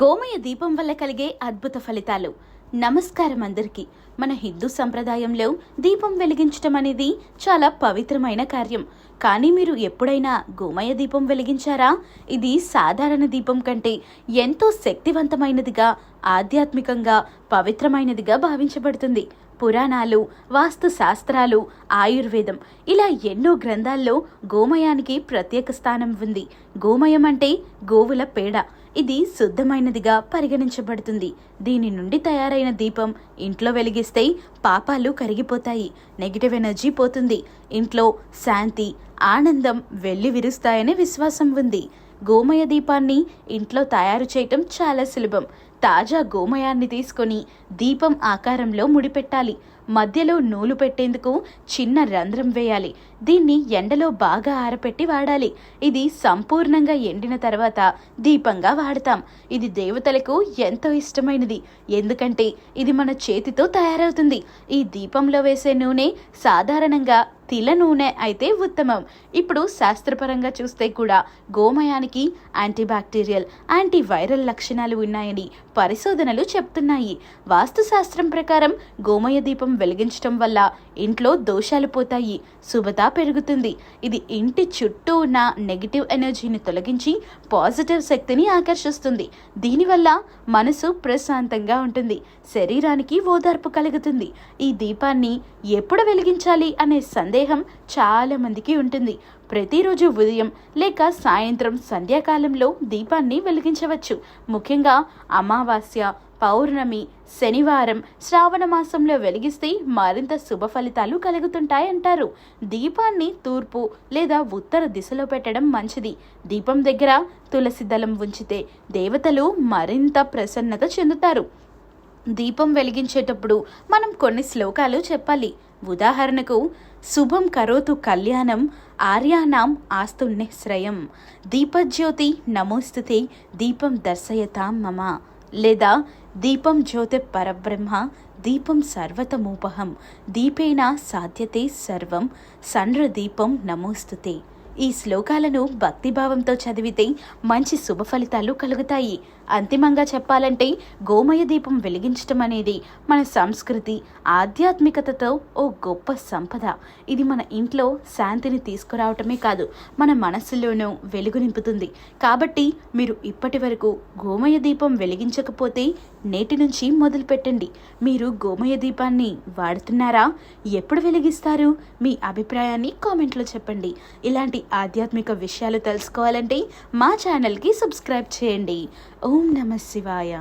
గోమయ దీపం వల్ల కలిగే అద్భుత ఫలితాలు. నమస్కారం అందరికీ. మన హిందూ సంప్రదాయంలో దీపం వెలిగించటం అనేది చాలా పవిత్రమైన కార్యం. కానీ మీరు ఎప్పుడైనా గోమయ దీపం వెలిగించారా? ఇది సాధారణ దీపం కంటే ఎంతో శక్తివంతమైనదిగా ఆధ్యాత్మికంగా పవిత్రమైనదిగా భావించబడుతుంది. పురాణాలు వాస్తు శాస్త్రాలు ఆయుర్వేదం ఇలా ఎన్నో గ్రంథాల్లో గోమయానికి ప్రత్యేక స్థానం ఉంది. గోమయం అంటే గోవుల పేడ. ఇది శుద్ధమైనదిగా పరిగణించబడుతుంది. దీని నుండి తయారైన దీపం ఇంట్లో వెలిగిస్తే పాపాలు కరిగిపోతాయి. నెగిటివ్ ఎనర్జీ పోతుంది. ఇంట్లో శాంతి ఆనందం వెళ్ళి విరుస్తాయనే విశ్వాసం ఉంది. గోమయ దీపాన్ని ఇంట్లో తయారు చేయటం చాలా సులభం. తాజా గోమయాన్ని తీసుకొని దీపం ఆకారంలో ముడిపెట్టాలి. మధ్యలో నూలు పెట్టేందుకు చిన్న రంధ్రం వేయాలి. దీన్ని ఎండలో బాగా ఆరపెట్టి వాడాలి. ఇది సంపూర్ణంగా ఎండిన తర్వాత దీపంగా వాడతాం. ఇది దేవతలకు ఎంతో ఇష్టమైనది. ఎందుకంటే ఇది మన చేతితో తయారవుతుంది. ఈ దీపంలో వేసే నూనె సాధారణంగా తిల నూనె అయితే ఉత్తమం. ఇప్పుడు శాస్త్రపరంగా చూస్తే కూడా గోమయానికి యాంటీబాక్టీరియల్ యాంటీవైరల్ లక్షణాలు ఉన్నాయని పరిశోధనలు చెప్తున్నాయి. వాస్తుశాస్త్రం ప్రకారం గోమయ దీపం వెలిగించటం వల్ల ఇంట్లో దోషాలు పోతాయి శుభత పెరుగుతుంది. ఇది ఇంటి చుట్టూ ఉన్న నెగిటివ్ ఎనర్జీని తొలగించి పాజిటివ్ శక్తిని ఆకర్షిస్తుంది. దీనివల్ల మనసు ప్రశాంతంగా ఉంటుంది శరీరానికి ఓదార్పు కలుగుతుంది. ఈ దీపాన్ని ఎప్పుడు వెలిగించాలి అనే సందేహం సందేహం చాలామందికి ఉంటుంది. ప్రతిరోజు ఉదయం లేక సాయంత్రం సంధ్యాకాలంలో దీపాన్ని వెలిగించవచ్చు. ముఖ్యంగా అమావాస్య పౌర్ణమి శనివారం శ్రావణ మాసంలో వెలిగిస్తే మరింత శుభ ఫలితాలు కలుగుతుంటాయంటారు దీపాన్ని తూర్పు లేదా ఉత్తర దిశలో పెట్టడం మంచిది. దీపం దగ్గర తులసి దళం ఉంచితే దేవతలు మరింత ప్రసన్నత చెందుతారు. దీపం వెలిగించేటప్పుడు మనం కొన్ని శ్లోకాలు చెప్పాలి. ఉదాహరణకు శుభం కరోతు కళ్యాణం ఆర్యానాం ఆస్తు శ్రయం. దీపజ్యోతి నమోస్తుతే దీపం దర్శయతాం మమ. లేదా దీపం జ్యోతి పరబ్రహ్మ దీపం సర్వతమూపహం దీపేన సాధ్యతే సర్వం సండ్ర దీపం నమోస్తుతే ఈ శ్లోకాలను భక్తిభావంతో చదివితే మంచి శుభ ఫలితాలు కలుగుతాయి. అంతిమంగా చెప్పాలంటే గోమయ దీపం వెలిగించటం అనేది మన సంస్కృతి ఆధ్యాత్మికతతో ఓ గొప్ప సంపద. ఇది మన ఇంట్లో శాంతిని తీసుకురావటమే కాదు మన మనస్సులోనూ వెలుగు నింపుతుంది. కాబట్టి మీరు ఇప్పటి వరకు గోమయ దీపం వెలిగించకపోతే నేటి నుంచి మొదలుపెట్టండి. మీరు గోమయ దీపాన్ని వాడుతున్నారా? ఎప్పుడు వెలిగిస్తారు? మీ అభిప్రాయాన్ని కామెంట్లో చెప్పండి. ఇలాంటి ఆధ్యాత్మిక విషయాలు తెలుసుకోవాలంటే మా ఛానల్కి సబ్స్క్రైబ్ చేయండి. ఓం నమ శివాయ.